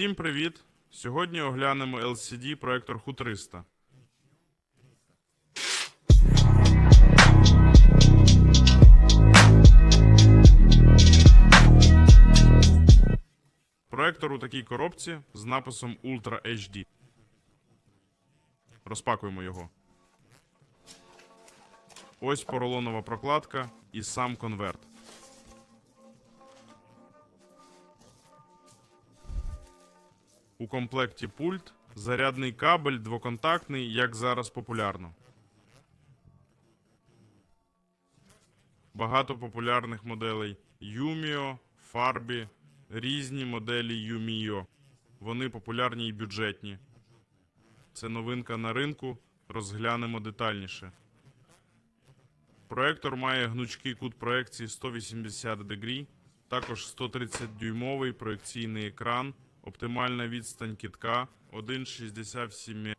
Всім привіт! Сьогодні оглянемо LCD проектор HU 300. Проектор у такій коробці з написом Ultra HD. Розпакуємо його. Ось поролонова прокладка і сам конверт. У комплекті пульт, зарядний кабель двоконтактний, як зараз популярно. Багато популярних моделей Yumio, Farby, різні моделі Yumio. Вони популярні і бюджетні. Це новинка на ринку. Розглянемо детальніше. Проектор має гнучкий кут проекції 180 дегрі, також 130-дюймовий проекційний екран, оптимальна відстань кітка 1,67 м.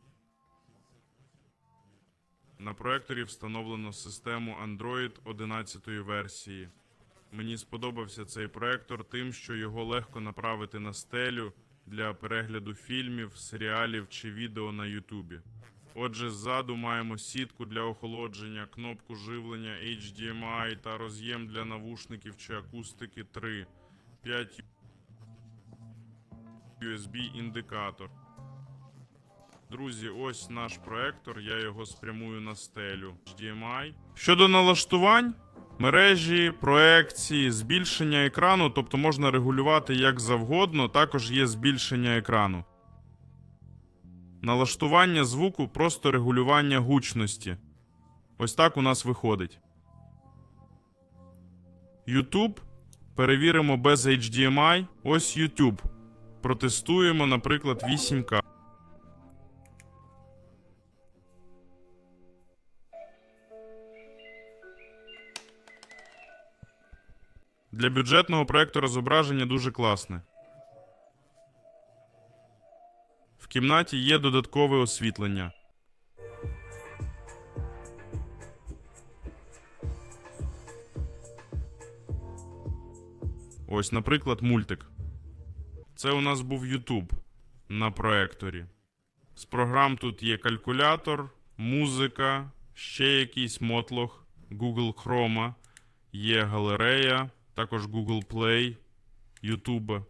На проекторі встановлено систему Android 11 версії. Мені сподобався цей проектор тим, що його легко направити на стелю для перегляду фільмів, серіалів чи відео на Ютубі. Отже, ззаду маємо сітку для охолодження, кнопку живлення HDMI та роз'єм для навушників чи акустики 3, 5 USB індикатор. Друзі, ось наш проектор, я його спрямую на стелю. HDMI. Щодо налаштувань, мережі, проекції, збільшення екрану, тобто можна регулювати як завгодно, також є збільшення екрану. Налаштування звуку просто регулювання гучності. Ось так у нас виходить. YouTube перевіримо без HDMI. Ось YouTube. Протестуємо, наприклад, 8К. Для бюджетного проектора зображення дуже класне. В кімнаті є додаткове освітлення. Ось, наприклад, мультик. Це у нас був YouTube на проекторі. З програм тут є калькулятор, музика, ще якийсь мотлох, Google Chrome, є галерея, також Google Play, YouTube.